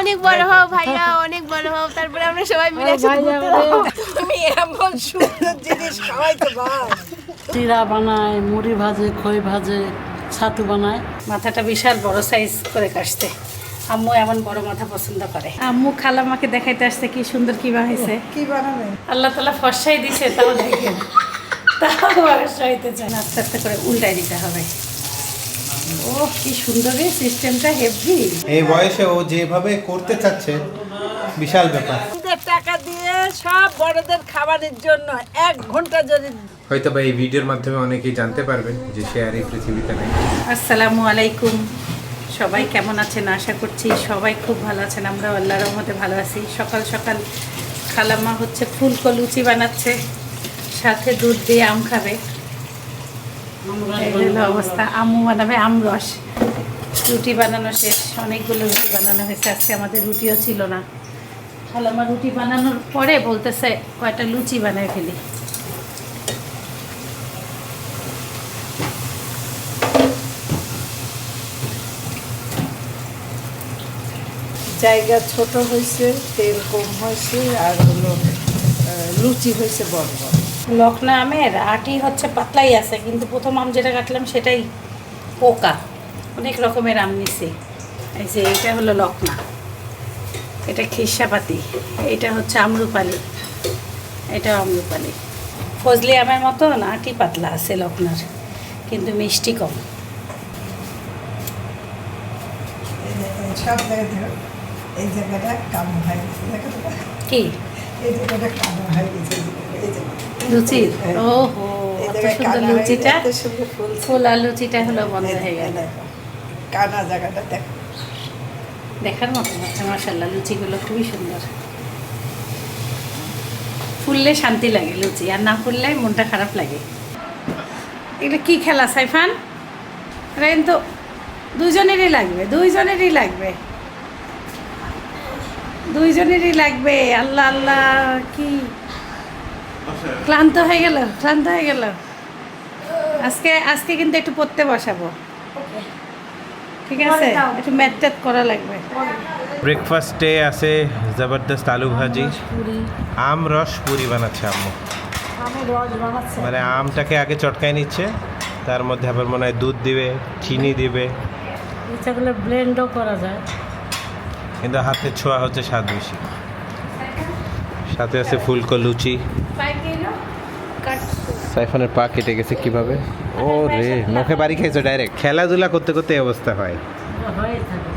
অনেক বড় হও ভাইয়া অনেক বড় হও। তারপরে আমরা সবাই মিলে। তুমি এমন সুন্দর জিনিস খাওয়াইতে পার চিরা বানায় মুড়ি ভাজে খই ভাজে ছাতু বানায়। মাথাটা বিশাল বড় সাইজ করে কাটছে। আম্মু এমন বড় মাথা পছন্দ করে। আম্মু খালামাকে দেখাইতে আসছে কি সুন্দর কি বানাইছে। কি বানাবে? আল্লাহ তালা ফর্সাই দিছে তাও দেখেন। তাও ফর্সা হইতে চায় আস্তে আস্তে করে উল্টাই দিতে হবে। ও কি সুন্দর সিস্টেমটা হেভি এই বয়সে ও যেভাবে করতে চাচ্ছে বিশাল ব্যাপার। টাকা দিয়ে সব বড়দের খাবারের জন্য এক ঘণ্টা যদি হয়তো বা এই ভিডিওর মাধ্যমে অনেকেই জানতে পারবেন যে সে আর এই পৃথিবীতে নেই। আসসালামু আলাইকুম। সবাই কেমন আছেন? আশা করছি সবাই খুব ভালো আছেন। আমরা আল্লাহ রহমতে ভালো আছি। সকাল সকাল খালাম্মা হচ্ছে ফুলকো লুচি বানাচ্ছে সাথে দুধ দিয়ে আম খাবে। অবস্থা, আম্মু বানাবে আমরস রুটি বানানো শেষ, অনেকগুলো রুটি বানানো হয়েছে, আজকে আমাদের রুটিও ছিল না। খালাম্মা রুটি বানানোর পরে বলতেছে কয়টা লুচি বানায় ফেলি। জায়গা ছোট হয়েছে, তেল কম হয়েছে, আর হলো লুচি হয়েছে বড় বড়। লকনা আমের আটি হচ্ছে পাতলাই আছে কিন্তু প্রথম আম যেটা কাটলাম সেটাই পোকা। অনেক রকমের আম নিছি। এই যে এটা হলো লকনা এটা খিসাপাতি এটা হচ্ছে আমরুপালি। এটা আমরুপালি। ফজলি আমের মতো আটি পাতলা আছে লকনার কিন্তু মিষ্টি কম। এই জায়গাটা কাম হয়ে গেছে কি? এই জায়গাটা কালো হয়ে গেছে যে হ্যাঁ। ওহো এই সুন্দর লুচিটা। ফুল। হলো বন্ধ হয়ে গেল। কানা জায়গাটা দেখো। দেখার মতো হচ্ছে মাসাল্লাহ লুচিগুলো খুবই সুন্দর। ফুললে শান্তি লাগে লুচি আর না ফুললে মনটা খারাপ লাগে। এগুলো কি খেলা সাইফান? এটা কিন্তু দুইজনেরই লাগবে দুইজনেরই লাগবে। দুইজনেরই লাগবে আল্লাহ আল্লাহ কি ক্লান্ত হয়ে গেল ক্লান্ত হয়ে গেল। আজকে আজকে কিন্তু একটু পড়তে বসাবো। ঠিক আছে? একটু ম্যাথ ট্যাথ করা লাগবে। ব্রেকফাস্টে আছে জবরদস্ত আলু ভাজি। আম রস পুরি। বানাচ্ছে আম্মু। আমি মানে আমটাকে আগে চটকায় নিচ্ছে তার মধ্যে আবার মনে হয় দুধ দিবে চিনি দিবে। ইচ্ছা করলে ব্লেন্ডও করা যায়। কিন্তু হাতের ছোঁয়া হচ্ছে স্বাদ বেশি। সাথে আছে ফুলকো লুচি। সাইফানের পা কেটে গেছে কীভাবে? ও রে মুখে বাড়ি খাইছো ডাইরেক্ট খেলাধুলা করতে করতে এই অবস্থা হয়।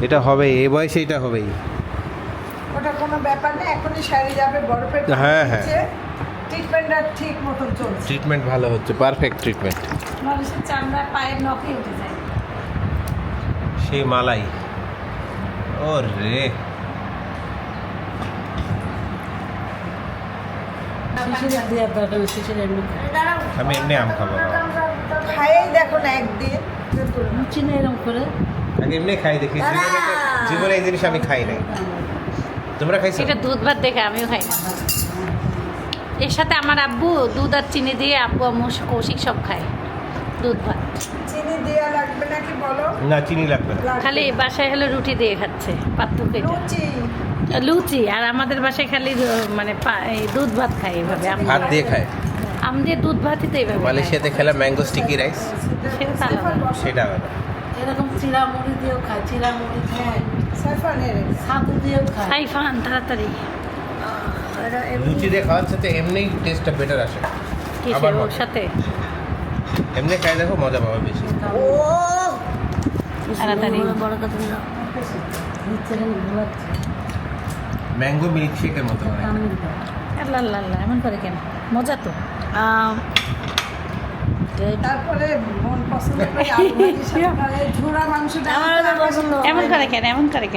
এটা হবে এই বয়সে এটা হবেই। ওটা কোনো ব্যাপার না এখনই সারি যাবে বরফের হ্যাঁ, হ্যাঁ। ট্রিটমেন্টটা ঠিক মতন চলছে। ট্রিটমেন্ট ভালো হচ্ছে পারফেক্ট ট্রিটমেন্ট মানুষের চামড়া পায়ের নখে উঠে যায়। সেই মালাই। ও রে শিশির দেওয়ার দরকার নেই শিশির এমনি খায়। আমি এমনি আম খাব খাইয়েই দেখো না একদিন। লুচি না এরকম করে? আগে এমনি খাই দেখি। জীবনে এই জিনিস আমি খাই নাই। তোমরা খাইছো? এটা দুধ ভাত দেখে আমিও খাই না এর সাথে আমার আব্বু দুধ আর চিনি দিয়ে আব্বু আম্মু কৌশিক সব খায়। দুধ ভাত চিনি দেওয়া লাগবে নাকি বলো? না চিনি লাগবে। খালি বাসায় হলো রুটি দিয়ে খাচ্ছে পার্থক্য এটা লুচি আর আমাদের বাসায় খালি মানে পা- এই দুধ ভাত খাই এভাবে আম ভাত দিয়ে খায়? আম দিয়ে দুধ ভাতই তো এভাবে। মালয়েশিয়াতে খেলা ম্যাঙ্গো স্টিকি রাইস? সেটা। সেটা আলাদা। এরকম চিরা মুড়ি দিয়েও খায় চিরা মুড়ি খায় সাইফানের ছাতু দিয়েও খায়। সাইফান তাড়াতাড়ি। লুচি দিয়ে খাওয়ার সাথে এমনি টেস্টটা বেটার আসে। কিসের আবার ওর সাথে? এমনি খাই দেখো মজা পাবে বেশি। ও! তাড়াতাড়ি। নিচে ঘুরাচ্ছে ম্যাঙ্গো মিল্ক শেকের মতো হয়। আল্লাহ আল্লাহ আল্লাহ এমন করে কেন? মজা তো। মন করে এমন করে কেন? এমন করে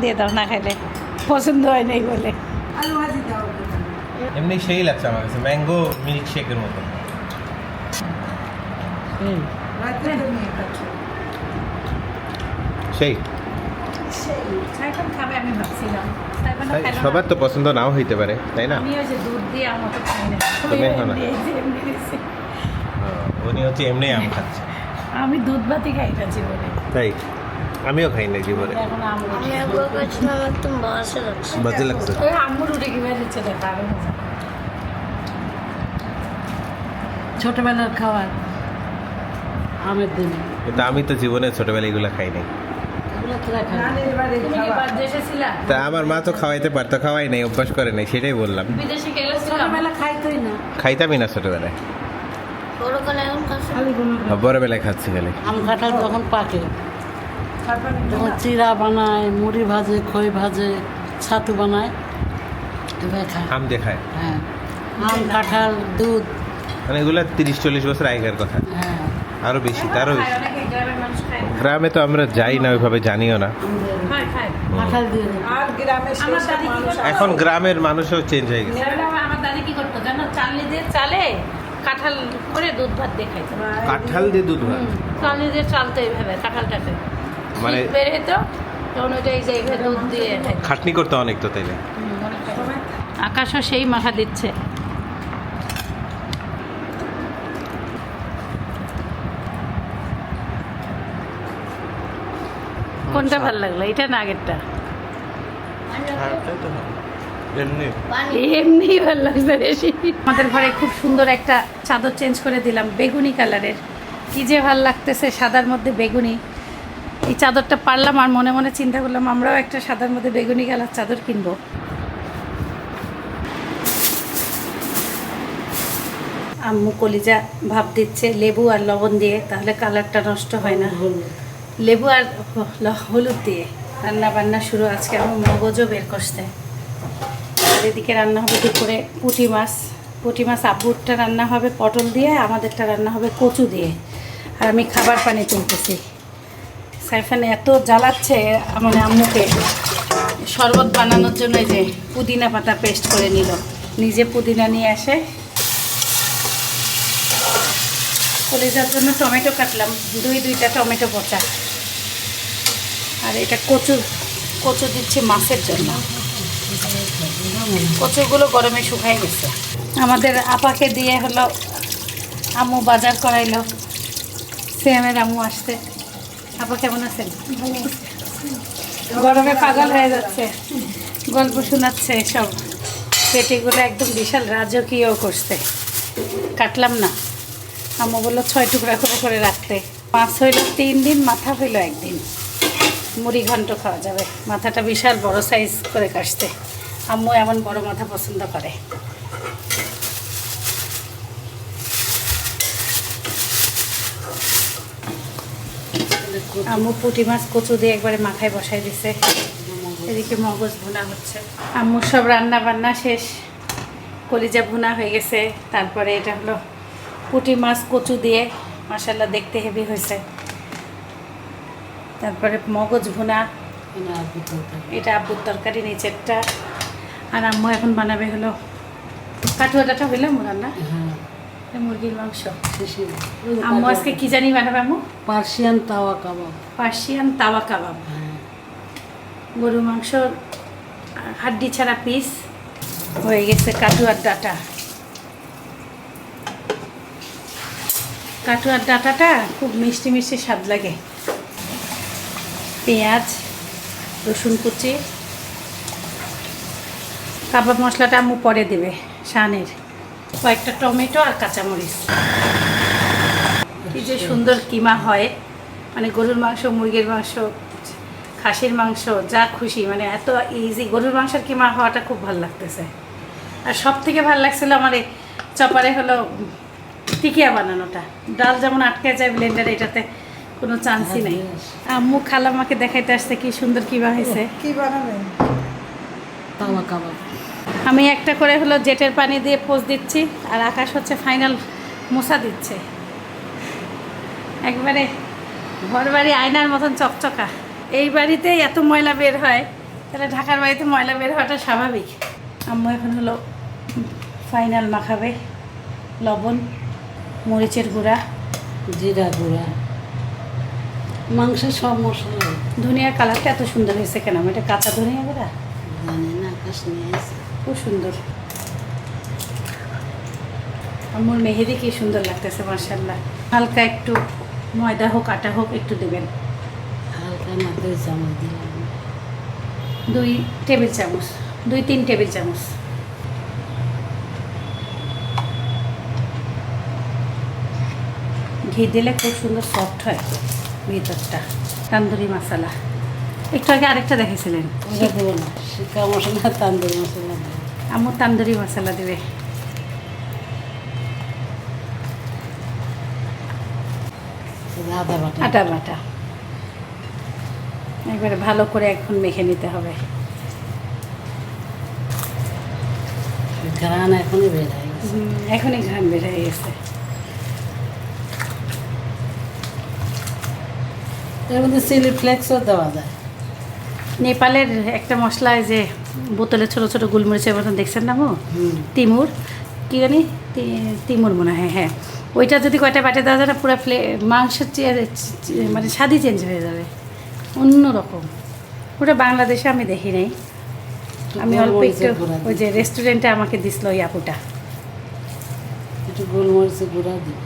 দিয়ে দাও না খাইলে পছন্দ হয় নাই বলে। এমনি সেই লাগছে আমার কাছে ম্যাঙ্গো মতো। সেই। সাইফান খাবে আমি ভাবছিলাম সাইফানও খাইলো না। সবার তো পছন্দ নাও হইতে পারে তাই না? আমি ওই যে দুধ দিয়ে আমার তো খাই না। তুমি খাও না? এমনি এই যে এমনি দিছে। হ্যাঁ, উনি হচ্ছে এমনি আম খাচ্ছে। আমি দুধ ভাতই খাই না জীবনে। তাই? আমিও খাই না জীবনে। বাজে লাগছে। ওই আম্মুর উঠে কি বেরিয়েছে দেখা ছোটবেলার খাবার। আমের দিনে। কিন্তু আমি তো জীবনে ছোটবেলায় এগুলো খাই নাই। তা আমার মা তো খাওয়াইতে পারতো খাওয়াই নাই অভ্যাস করে নাই সেটাই বললাম। বিদেশে গেলেছিলাম ছোটবেলা খাইতোই না। খাইতামই না ছোটবেলায়। কোনো বড়বেলায় খাচ্ছি খালি। আম কাঁঠাল যখন পাকে যখন চিরা বানায় মুড়ি ভাজে খই ভাজে ছাতু বানায় খায়। আম দিয়ে খায়? হ্যাঁ। আম কাঁঠাল দুধ। মানে এগুলো তিরিশ চল্লিশ বছর আগেকার কথা। হ্যাঁ। আরও বেশি তারও বেশি। গ্রামে তো আমরা যাই না ওইভাবে জানিও না? এখন গ্রামের মানুষও চেঞ্জ হয়ে গেছে। আমার- দাদি কি করতো জানো? চালনি দিয়ে চালে কাঁঠাল করে দুধ ভাত দিয়ে খাইতো। কাঁঠাল দিয়ে দুধ ভাত? চালনি দিয়ে চালতো এইভাবে কাঁঠালটাকে। মানে বের হতো তখন ওইটা এই যে এইভাবে দুধ দিয়ে খাটনি করতে অনেক তো তাইলে। আকাশও সেই মাথা দিচ্ছে। কোনটা ভালো লাগল? এটা না আগেরটা? এমনি ভালো লাগছে বেশি। আমাদের ঘরে খুব সুন্দর একটা চাদর চেঞ্জ করে দিলাম, বেগুনি কালারের। কি যে ভালো লাগতেছে সাদার মধ্যে বেগুনি। এই চাদরটা পারলাম আর মনে মনে চিন্তা করলাম, আমরাও একটা সাদার মধ্যে বেগুনি কালার চাদর কিনবো। আম্মু কলিজা ভাব দিচ্ছে, লেবু আর লবণ দিয়ে, তাহলে কালারটা নষ্ট হয় না। লেবু আর হলুদ দিয়ে রান্না বান্না শুরু। আজকে আমি মগজও বের করতে এদিকে রান্না হবে দুপুরে পুঁটি মাছ। পুঁটি মাছ আব্বুরটা রান্না হবে পটল দিয়ে, আমাদেরটা রান্না হবে কচু দিয়ে। আর আমি খাবার পানি তুলতেছি। সাইফান এত জ্বালাচ্ছে মানে আম্মুকে শরবত বানানোর জন্য যে পুদিনা পাতা পেস্ট করে নিল। নিজে পুদিনা নিয়ে আসে। কলিজার জন্য টমেটো কাটলাম। দুই, দুইটা টমেটো পচা। আর এটা কচু কচু দিচ্ছি মাছের জন্য। কচুগুলো গরমে শুকাই গেছে। আমাদের আপাকে দিয়ে হলো, আম্মু বাজার করাইলো। সিএমের আম্মু আসতে আপা কেমন আছেন? গরমে পাগল হয়ে যাচ্ছে। গল্প শোনাচ্ছে সব। পেটিগুলো একদম বিশাল রাজকীয় করছে। কাটলাম না। আম্মু বলল, ছয় টুকরা করে করে রাখতে। মাছ হইল তিন দিন, মাথা হইল একদিন। মুড়ি ঘন্ট খাওয়া যাবে। মাথাটা বিশাল বড় সাইজ করে কাটতে। আম্মু এমন বড় মাথা পছন্দ করে। আম্মু পুঁটি মাছ কচু দিয়ে একবারে মাথায় বসাই দিছে। এদিকে মগজ ভুনা হচ্ছে। আম্মুর সব রান্না বান্না শেষ। কলিজা ভুনা হয়ে গেছে। তারপরে এটা হলো পুঁটি মাছ কচু দিয়ে। মাসাল্লাহ দেখতে হেভি হয়েছে। তারপরে মগজ ভুনা? এটা আব্বুর তরকারি। নিচেরটা। আর আম্মু এখন বানাবে হলো কাঠুয়াটা হইল আম্মু রান্না? হ্যাঁ। মুরগির মাংস। আম্মু আজকে কি জানি বানাবে আম্মু? পার্সিয়ান তাওয়া কাবাব। পার্সিয়ান তাওয়া কাবাব। হ্যাঁ। গরু মাংস হাড্ডি ছাড়া পিস হয়ে গেছে কাটুয়ার ডাটা। কাটুয়ার ডাটাটা খুব মিষ্টি মিষ্টি স্বাদ লাগে। পেঁয়াজ, রসুন কুচি। কাবাব মশলাটা আম্মু পরে দেবে, শানের। কয়েকটা টমেটো আর কাঁচামরিচ। কি যে সুন্দর কিমা হয় মানে গরুর মাংস, মুরগির মাংস, খাসির মাংস, যা খুশি মানে এত ইজি গরুর মাংসের কিমা হওয়াটা খুব ভালো লাগতেছে। আর সব থেকে ভালো লাগছিল আমার চপারে হলো টিকিয়া বানানোটা। ডাল যেমন আটকে যায় ব্লেন্ডারে এটাতে কোনো চান্সই নেই। আম্মু খালাম্মাকে দেখাইতে আসছে কি সুন্দর কিমা হয়েছে। কি বানাবেন তাওয়া কাবাব। আমি একটা করে হলো জেটের পানি দিয়ে পোজ দিচ্ছি আর আকাশ হচ্ছে ফাইনাল মোছা দিচ্ছে। একবারে ঘর বাড়ি আয়নার মতন চকচকা। এই বাড়িতে এত ময়লা বের হয় তাহলে ঢাকার বাড়িতে ময়লা বের হওয়াটা স্বাভাবিক। আম্মু এখন হলো ফাইনাল মাখাবে লবণ মরিচের গুঁড়া। জিরা গুঁড়া। মাংসের সব মশলা। ধনিয়ার কালারটা এত সুন্দর হয়েছে কেন? এটা কাঁচা ধনিয়া গুঁড়া? না খুব সুন্দর। আমার মেহেদি কি সুন্দর লাগতেছে মার্শাল্লাহ হালকা একটু ময়দা হোক আটা হোক একটু দেবেন। হালকা চামচ দিলাম। দুই টেবিল চামচ দুই তিন টেবিল চামচ। ঘি দিলে খুব সুন্দর সফট হয়। ভিতরটা তান্দুরি মশলা। একটু আগে আরেকটা দেখেছিলেন? ওটা দেবো না শিকা মশলা তান্দুরি মশলা আমার তান্দুরি মশলা দেবে। আদা বাটা। আটা বাটা। একবারে ভালো করে এখন মেখে নিতে হবে। ঘ্রাণ এখনই বের হয়ে গেছে। এখনই ঘাম বের হয়ে গেছে। এর মধ্যে চিলি ফ্লেক্সও দেওয়া যায়। নেপালের একটা মশলা যে বোতলে ছোট ছোট গোলমরিচের মতন দেখছেন না হুম। তিমুর কী জানি? তিমুর মনে হয় হ্যাঁ। ওইটা যদি কয়টা বাটে দেওয়া যায় না পুরো ফ্লে মাংসের মানে স্বাদই চেঞ্জ হয়ে যাবে। অন্য রকম। ওটা বাংলাদেশে আমি দেখি নাই। আমি অল্প একটু ওই যে রেস্টুরেন্টে আমাকে দিছিল ওই আপুটা। একটু গোলমরিচের গুঁড়া দিই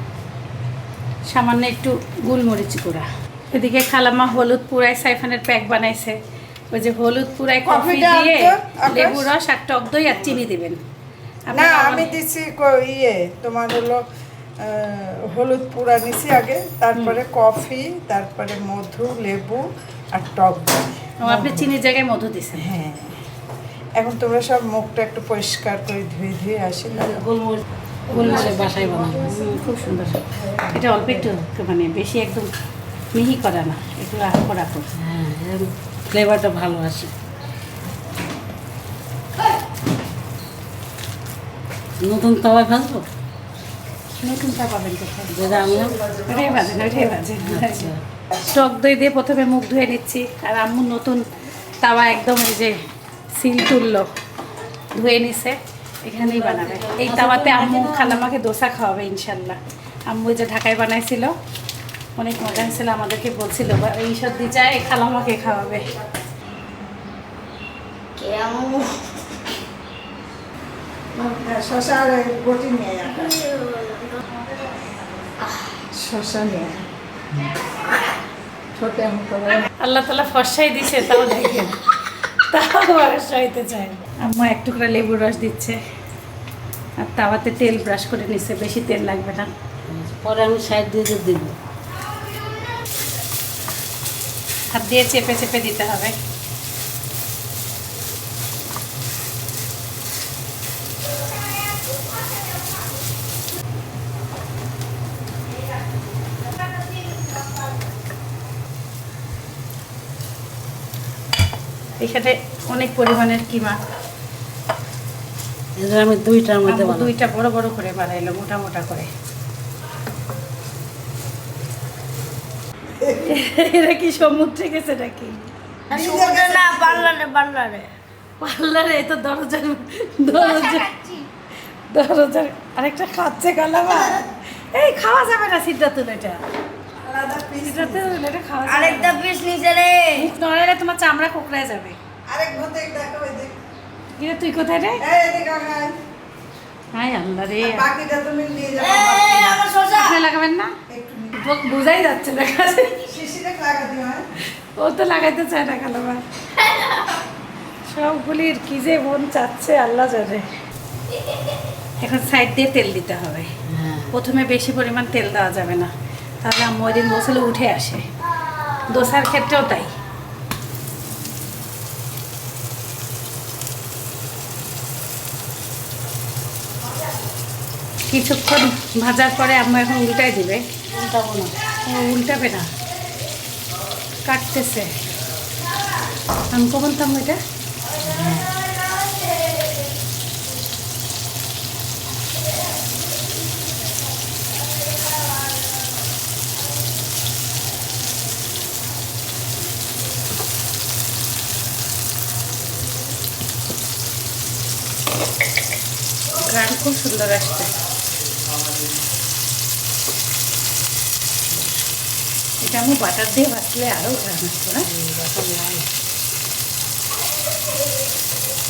সামান্য একটু গোলমরিচ গুঁড়া। এদিকে খালামা হলুদ পুরাই সাইফানের প্যাক বানাইছে। ওই যে হলুদ পুরাই কফি দিয়ে লেবু রস আর টক দই আর চিনি দিবেন। না আমি দিছি ইয়ে তোমার হলো হলুদ পুরা নিছি আগে তারপরে কফি তারপরে মধু লেবু আর টক দই। আপনি চিনির জায়গায় মধু দিছেন। হ্যাঁ। এখন তোমরা সব মুখটা একটু পরিষ্কার করে ধুয়ে ধুয়ে আসি না? গোলমরিচ গোলমরিচ বাসায় হুম, খুব সুন্দর। এটা অল্প একটু মানে বেশি একদম মিহি করা না একটু রাখো হ্যাঁ ফ্লেভারটা ভালো আসে। নতুন তাওয়ায় ভাজবো নতুন আচ্ছা। টক দই দিয়ে প্রথমে মুখ ধুয়ে নিচ্ছি আর আম্মু নতুন তাওয়া একদম এই যে সিল তুললো ধুয়ে নিছে এখানেই বানাবে। এই তাওয়াতে আম্মু খালামাকে দোসা খাওয়াবে ইনশাল্লাহ। আম্মু যে ঢাকায় বানাইছিল অনেক মজা হয়েছিল আমাদেরকে বলছিল এই সর্দি চায় খালামাকে খাওয়াবে। আল্লাহ তালা ফর্সাই দিছে তাও দেখেন। তাও ফর্সা হইতে চায় আম্মু এক টুকরা লেবুর রস দিচ্ছে আর তাওয়াতে তেল ব্রাশ করে নিচ্ছে বেশি তেল লাগবে না। পরে আমি সাইড দিয়ে দিব। হাত দিয়ে চেপে চেপে দিতে হবে। এখানে অনেক পরিমাণের কিমা। আমি দুইটার মধ্যে দুইটা বড় বড় করে বানাইলো মোটা মোটা করে। এরা কি সমুদ্রে গেছে নাকি সমুদ্রে না পার্লারে পার্লারে। পার্লারে তো দরজার দরজা দরজার আরেকটা খাচ্ছে গালাবা এই খাওয়া যাবে না সিদ্ধা তুলে এটা এটা আরেকটা। পিস নিচে রে। মুখ নড়াইলে তোমার চামড়া কোকড়ায় যাবে। আরেক ভূতে দেখো এই দেখ কিরে তুই কোথায় রে? এই এদিকে আগাই। হাই আল্লাহ রে। বাকিটা তুমি নিয়ে যাবে এই আমার শশা। লাগাবেন না? একটু বুঝাই যাচ্ছে না কাছে ও তো লাগাইতে চায় না কালাবা সবগুলির কি যে মন চাচ্ছে আল্লাহ জানে। এখন সাইড দিয়ে তেল দিতে হবে। হ্যাঁ। প্রথমে বেশি পরিমাণ তেল দেওয়া যাবে না। তাহলে আম্মু ওই দিন বসলে উঠে আসে। দোসার ক্ষেত্রেও তাই। কিছুক্ষণ ভাজার পরে আম্মু এখন উল্টাই দিবে। উল্টাবো না। ও উল্টাবে না। কাটতেছে। আমি কখন থাম এটা? গান খুব সুন্দর আসছে। এটা আমি বাটার দিয়ে ভাজলে আরও গান না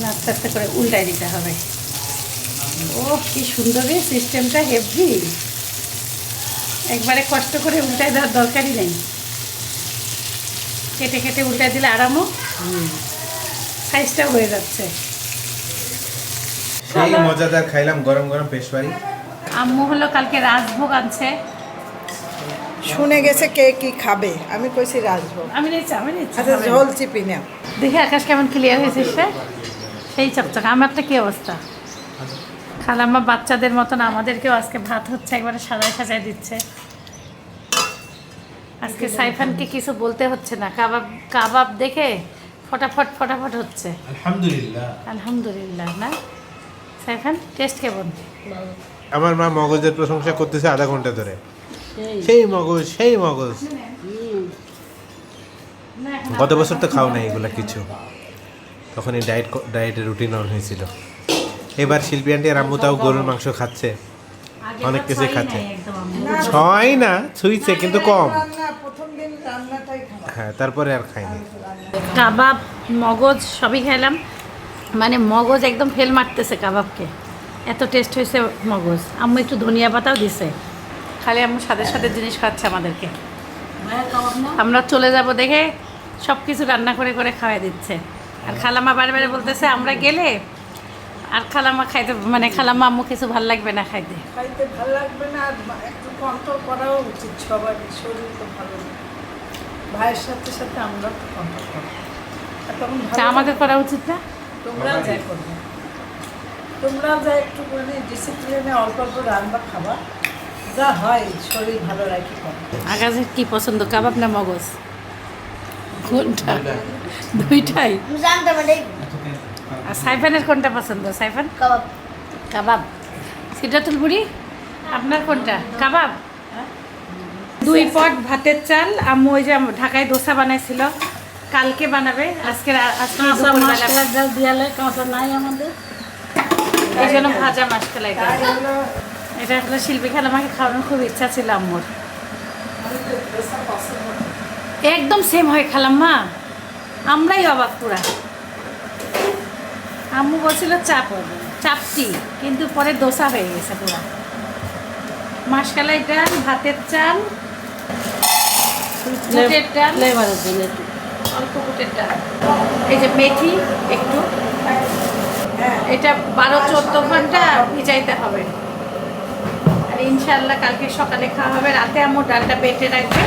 না, আস্তে আস্তে করে উল্টাই দিতে হবে। ও কি সুন্দর সিস্টেমটা হেভি। একবারে কষ্ট করে উল্টাই দেওয়ার দরকারই নেই। কেটে কেটে উল্টে দিলে আরামও। সাইজটাও হয়ে যাচ্ছে। সেই মজাদার খাইলাম গরম গরম পেশবাড়ি আম্মু হলো কালকে রাজভোগ আনছে। শুনে গেছে কে কি খাবে। আমি কইছি রাজভোগ। আমি নিচ্ছি আমি নিচ্ছি আচ্ছা ঝোল চিপি না দেখি আকাশ কেমন ক্লিয়ার হয়েছে সে। সেই চকচক। আমারটা কি অবস্থা? খালাম্মা বাচ্চাদের মতন আমাদেরকেও আজকে ভাত হচ্ছে একবারে সাজায় সাজায় দিচ্ছে। আজকে সাইফানকে কিছু বলতে হচ্ছে না। কাবাব কাবাব দেখে ফটাফট ফটাফট হচ্ছে। আলহামদুলিল্লাহ। আলহামদুলিল্লাহ না? সাইফান টেস্ট কেমন? আমার মা মগজের প্রশংসা করতেছে আধা ঘণ্টা ধরে। সেই। মগজ সেই মগজ। গত বছর তো খাও নাই এগুলা কিছু। তখন এই ডায়েট ডায়েটের রুটিন অন হয়েছিল। এবার শিল্পী আন্টি আর আম্মু তাও গরুর মাংস খাচ্ছে। অনেক কিছুই খাচ্ছে। ছয় না ছুঁইছে কিন্তু কম। রান্না প্রথম দিন রান্নাটাই খারাপ। হ্যাঁ তারপরে আর খাইনি। কাবাব মগজ সবই খেলাম মানে মগজ একদম ফেল মারতেছে কাবাবকে। এত টেস্ট হয়েছে মগজ। আম্মু একটু ধনিয়া পাতাও দিছে। খালি আম্মু সাথে সাথে জিনিস খাচ্ছে আমাদেরকে। আমরা চলে যাব দেখে সব কিছু রান্না করে করে খাওয়াই দিচ্ছে। আর খালামা বারে বারে বলতেছে আমরা গেলে আর খালামা খাইতে মানে খালামা আম্মু কিছু ভালো লাগবে না খাইতে? খাইতে ভালো লাগবে না একটু কন্ট্রোল করাও উচিত সবার শরীর তো ভালো না। ভাইয়ের সাথে সাথে আমরা তো কন্ট্রোল করব আমাদের করা উচিত না? তোমরাও যাই করবে। তোমরাও যা একটু মানে ডিসিপ্লিনে অল্প অল্প রান্না খাবা। যা হয় শরীর ভালো রাখি আগাজের কি পছন্দ? কাবাব না মগজ? কোনটা? দুইটাই। আর সাইফানের কোনটা পছন্দ? সাইফান? কাবাব। কাবাব। সিদ্ধাতুল বুড়ি? আপনার কোনটা? কাবাব? দুই পট ভাতের চাল। আম্মু ওই যে ঢাকায় দোসা বানাইছিল। কালকে বানাবে। আজকে আজকে দিয়ালে কাঁচা নাই আমাদের। এই জন্য ভাজা তাই হলো এটা আসলে শিল্পী খেলা আমাকে খাওয়ানোর খুব ইচ্ছা ছিল আম্মুর। আমি তো ড্রেসটা পছন্দ করি। একদম সেম হয় খালাম্মা আমরাই অবাক পুরা। আম্মু বলছিল, চাপ চাপটি কিন্তু পরে দোসা হয়ে গেছে পুরা। মাসকালাই ডাল, ভাতের চাল ডাল। অল্প বুটের ডাল। এই যে মেথি একটু। এটা বারো, চোদ্দ ঘণ্টা ভিজাইতে হবে। ইনশাল্লাহ কালকে সকালে খাওয়া হবে। রাতে আম্মু ডালটা বেটে রাখবে।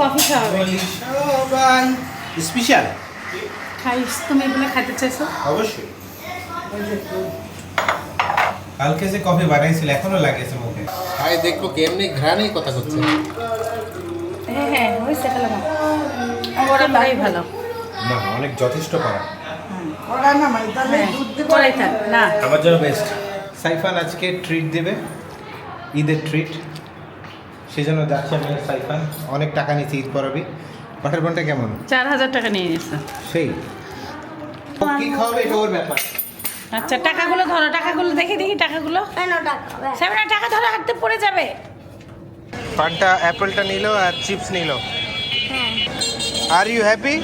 কফি খাওয়াবে বলি স্পেশাল? খাইস তুমি এগুলো চাইছো? অবশ্যই। কালকে যে কফি বানাইছিল এখনও লাগেছে মুখে। কেমনি ঘ্রাণেই কথা করছে হ্যাঁ হ্যাঁ ভালো। অনেক যথেষ্ট করা। আমার জন্য বেস্ট সাইফান আজকে ট্রিট দেবে ঈদের ট্রিট সেই জন্য যাচ্ছে আমি সাইফান। অনেক টাকা নিচ্ছি ঈদ পরবি। বাটার বনটা কেমন? চার হাজার টাকা নিয়ে নিচ্ছে সেই। ও কি খাওয়াবে এটা ওর ব্যাপার। আচ্ছা টাকাগুলো ধরো টাকাগুলো দেখি দেখি টাকাগুলো। সামনে টাকা ধরো হাতে পড়ে যাবে। পানটা অ্যাপেলটা নিল আর চিপস নিল। Are you happy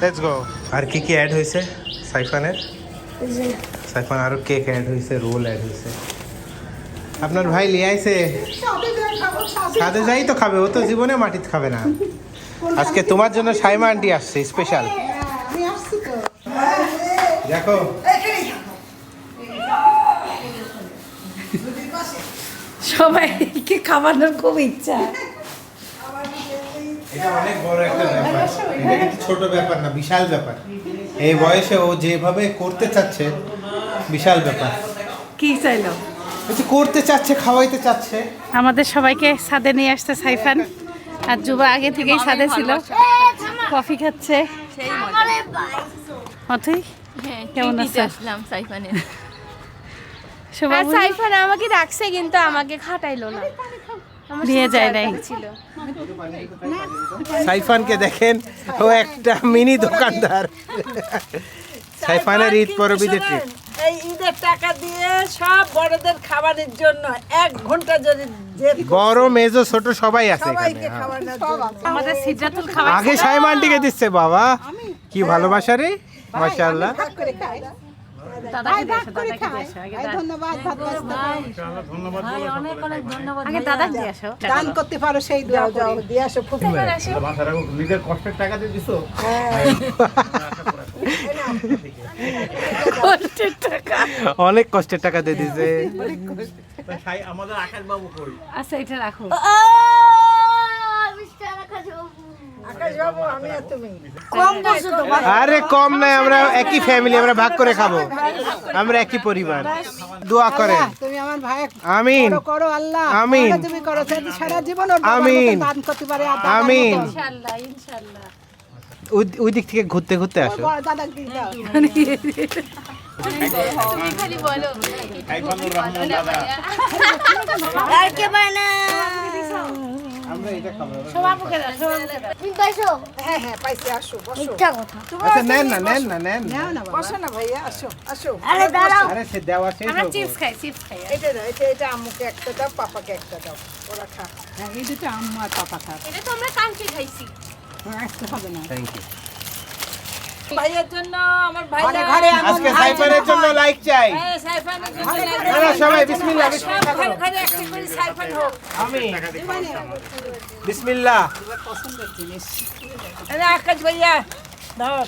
let's go আর কি কি অ্যাড হয়েছে সাইফানের? সাইফান আরও কেক অ্যাড হয়েছে রোল অ্যাড হয়েছে আপনার ভাই লিয়ে আইছে। সাথে যাই তো খাবে ও তো জীবনে মাটিতে খাবে না। আজকে তোমার জন্য সাইমা আন্টি আসছে স্পেশাল আমি আসছি তো। দেখো। সবাইকে খাওয়ানোর খুব ইচ্ছা। এটা অনেক বড় একটা ব্যাপার। এটা কিন্তু ছোট ব্যাপার না বিশাল ব্যাপার। এই বয়সে ও যেভাবে করতে চাচ্ছে বিশাল ব্যাপার। কি চাইলো? বলছি করতে চাচ্ছে খাওয়াইতে চাচ্ছে। আমাদের সবাইকে সাদে নিয়ে আসছে সাইফান। আর যুবা আগে থেকেই সাদে ছিল। কফি খাচ্ছে। অথই হ্যাঁ কেমন আসলাম সাইফানের। শোভা সাইফান আমাকে রাখছে কিন্তু আমাকে খাটাইলো না। নিয়ে যায় নাই। ছিল। সাইফানকে দেখেন ও একটা মিনি দোকানদার। সাইফানের ঈদ পরবিদের এই ঈদের টাকা দিয়ে সব বড়দের খাবারের জন্য এক ঘণ্টা যদি বড় মেজো ছোট সবাই আছে হ্যাঁ। আমাদের সিদ্ধাতুল খাওয়া আগে সাইমানটিকে দিচ্ছে বাবা। কি ভালোবাসা রে? মাশাআল্লাহ। দান করতে পারো সেই দিয়ে আসো ফুফু নিজের কষ্টের টাকা দিয়ে দিছো? অনেক কষ্টের টাকা দিয়ে দিছে আমাদের আকাশ বাবু কই? আচ্ছা এটা রাখো। আকাশ বাবু আমি আর কম নাই আমরা একই ফ্যামিলি আমরা ভাগ করে খাব। আমরা একই পরিবার। দোয়া করে তুমি আমার ভাই। আমিন। করো করো আল্লাহ। আমিন। তুমি করো সারা জীবন আমিন। আমিন। ইনশাআল্লাহ ইনশাআল্লাহ। ওই- দিক থেকে ঘুরতে ঘুরতে ওর আসো বড় দাদাকে দিয়ে দাও তুমি খালি হ্যাঁ হ্যাঁ পাইছি আসো বসো। আচ্ছা নেন না নেন না নেন না। না বসো না ভাইয়া আসো আসো। আরে সে দেওয়া শেষ আমরা হোক। চিপস খাই চিপস খাই। এটা দাও এটা এটা আম্মুকে একটা দাও পাপাকে একটা দাও ওরা খা হ্যাঁ এই দুটো আম্মু আর পাপা খা এটা তো আমরা কালকে খাইছি। হ্যাঁ, হবে না. ভাইয়ের জন্য আমার ভাই ঘরে আজকে সাইফারের জন্য লাইক চাই। না, সবাই বিসমিল্লাহ বিসমিল্লাহ করো। ঘরে একটা করে সাইফান হোক। আমিন বিসমিল্লাহ। আরে আকাশ ভাইয়া ধর।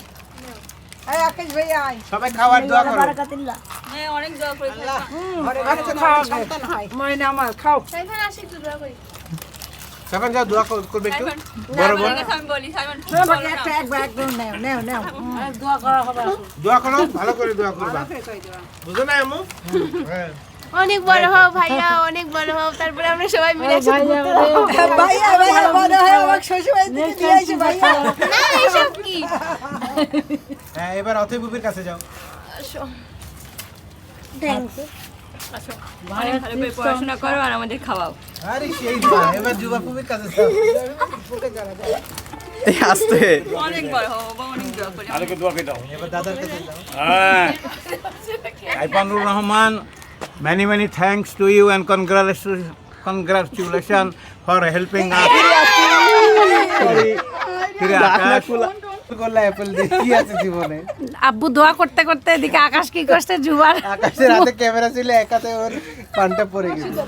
সবাই খাওয়ার দোয়া করো। ঘরে ঘরে তো খাওয়া সন্তান হয়। ময়না আমার খাও। আসি একটু দোয়া করি সাইফান যাও দোয়া কর- করবে একটু বড় তোমাকে একটা এক ব্যাগ নাও নাও নাও। দোয়া করা হবে দোয়া করো ভালো করে দোয়া করবা। বুঝো না আম্মু? হ্যাঁ। অনেক বড় হও ভাইয়া অনেক বড় হও। তারপরে আমরা সবাই মিলে একসাথে ভাইয়া ভাইয়া বড় হয়ে আমার শ্বশুর বাড়ি থেকে দিয়ে আসি ভাইয়া। না এসব কি? হ্যাঁ এবার অথৈ বুবির কাছে যাও। পড়াশোনা করো আর আমাদের খাওয়াও আরে সেই এবার যুবা বুবির কাছে যাও আস্তে এবার দাদার কাছে যাও Aipanur Rahman, many many thanks to you and congratulations, congratulations for helping us. আব্বু দোয়া করতে করতে এদিকে আকাশ কি করছে জুবার? আকাশের হাতে ক্যামেরা ছিল একাতে ওর পানটা পড়ে গেছে।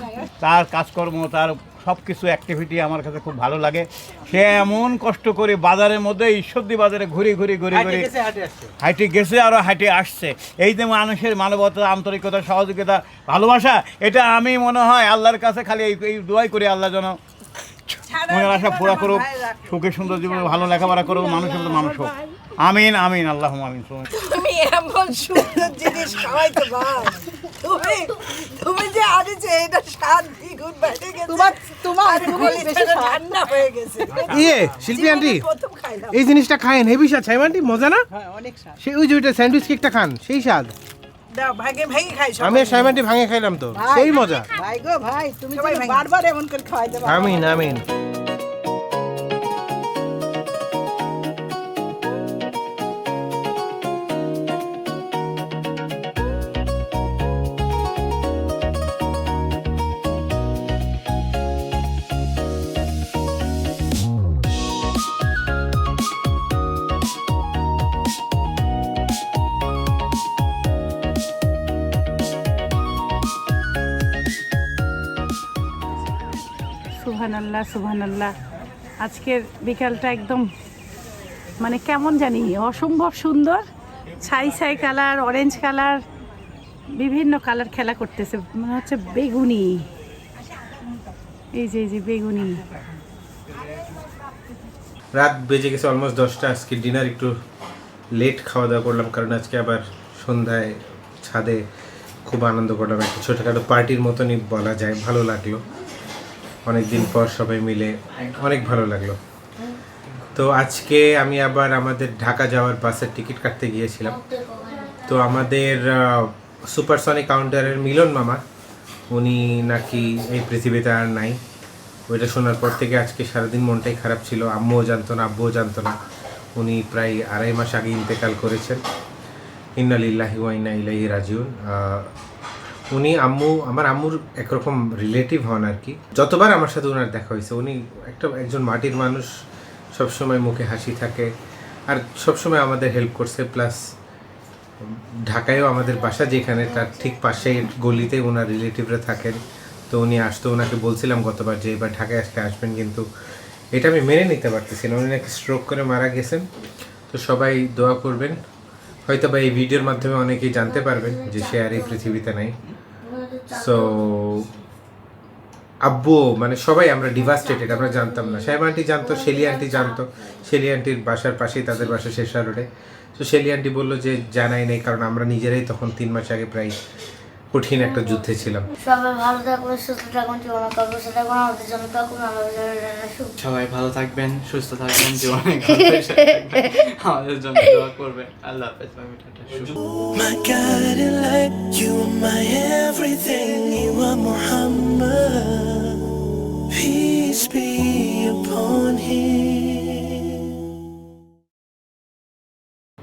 তার কাজকর্ম তার সব কিছু অ্যাক্টিভিটি আমার কাছে খুব ভালো লাগে। সে এমন কষ্ট করে বাজারের মধ্যে ঈশ্বরদী বাজারে ঘুরে ঘুরে ঘুরে হাইটে গেছে আরও হাইটে আসছে। এই যে মানুষের মানবতা আন্তরিকতা সহযোগিতা ভালোবাসা এটা আমি মনে হয় আল্লাহর কাছে খালি এই এই দোয়াই করি আল্লাহ যেন মনের আশা পুরা করুক সুখে সুন্দর জীবনে ভালো লেখাপড়া করুক মানুষের মতো মানুষ হোক। আমিন আমিন আল্লাহ আমিন তুমি এমন সুন্দর জিনিস খাওয়াইতে পার তুমি তুমি যে আনিছে এটা বেড়ে গেছে তোমার তোমার ঠান্ডা হয়ে গেছে। ইয়ে শিল্পী আন্টি এই জিনিসটা খায়েন হেভি স্বাদ। ছাই আন্টি মজা না? হ্যাঁ অনেক স্বাদ। সেই ওই যে ওইটা স্যান্ডউইচ কেকটা খান সেই স্বাদ। দাও ভাগে ভাগে খাই সবাই। আমি আর ভাঙে খাইলাম তো। সেই মজা। ভাই গো ভাই তুমি বারবার এমন করে খাওয়াইতে পারো। আমিন আমিন আল্লাহ আজকের বিকালটা একদম মানে কেমন জানি, অসম্ভব সুন্দর। ছাই ছাই কালার অরেঞ্জ কালার, বিভিন্ন কালার খেলা করতেছে, মনে হচ্ছে বেগুনি। এই যে এই যে বেগুনি। রাত বেজে গেছে অলমোস্ট দশটা, আজকে ডিনার একটু লেট খাওয়া দাওয়া করলাম, কারণ আজকে আবার সন্ধ্যায় ছাদে খুব আনন্দ করলাম, একটা ছোটোখাটো পার্টির মতনই বলা যায়, ভালো লাগল। অনেক দিন পর সবাই মিলে অনেক ভালো লাগল। তো আজকে আমি আবার আমাদের ঢাকা যাওয়ার বাসের টিকিট কাটতে গিয়েছিলাম। তো আমাদের সুপারসনিক কাউন্টারের মিলন মামা, উনি নাকি এই পৃথিবীতে আর নাই। ওইটা শোনার পর থেকে আজকে সারাদিন মনটাই খারাপ ছিল। আম্মুও জানতো না, আব্বুও জানতো না। উনি প্রায় আড়াই মাস আগে ইন্তেকাল করেছেন। ইন্নালিল্লাহি ওয়া ইন্না ইলাইহি রাজিউন। উনি আম্মু, আমার আম্মুর একরকম রিলেটিভ হন আর কি যতবার আমার সাথে ওনার দেখা হয়েছে, উনি একটা, একজন মাটির মানুষ, সবসময় মুখে হাসি থাকে আর সবসময় আমাদের হেল্প করছে। প্লাস ঢাকায়ও আমাদের বাসা যেখানে, তার ঠিক পাশে গলিতে ওনার রিলেটিভরা থাকেন। তো উনি আসতো ওনাকে বলছিলাম গতবার যে, এবার ঢাকায় আজকে আসবেন কিন্তু এটা আমি মেনে নিতে পারতেছি না। উনি নাকি স্ট্রোক করে মারা গেছেন। তো সবাই দোয়া করবেন। হয়তো বা এই ভিডিওর মাধ্যমে অনেকেই জানতে পারবেন যে সে আর এই পৃথিবীতে নাই। সো আব্বু মানে সবাই আমরা ডিভাস্টেটেড আমরা জানতাম না। সাহেব আন্টি জানতো, শেলি আন্টি জানতো। শেলি আন্টির বাসার পাশেই তাদের বাসা শেষ রোডে তো শেলি আন্টি বলল যে, জানাই নেই, কারণ আমরা নিজেরাই তখন তিন মাস আগে প্রায় কঠিন একটা যুদ্ধে ছিলাম সবাই ভালো থাকবেন সুস্থ থাকুন জীবনে সাথে আমাদের জন্য আমাদের জন্য সবাই ভালো থাকবেন সুস্থ থাকবেন জীবনে আমাদের জন্য দোয়া করবেন আল্লাহ হাফেজ My God in. Peace be upon him.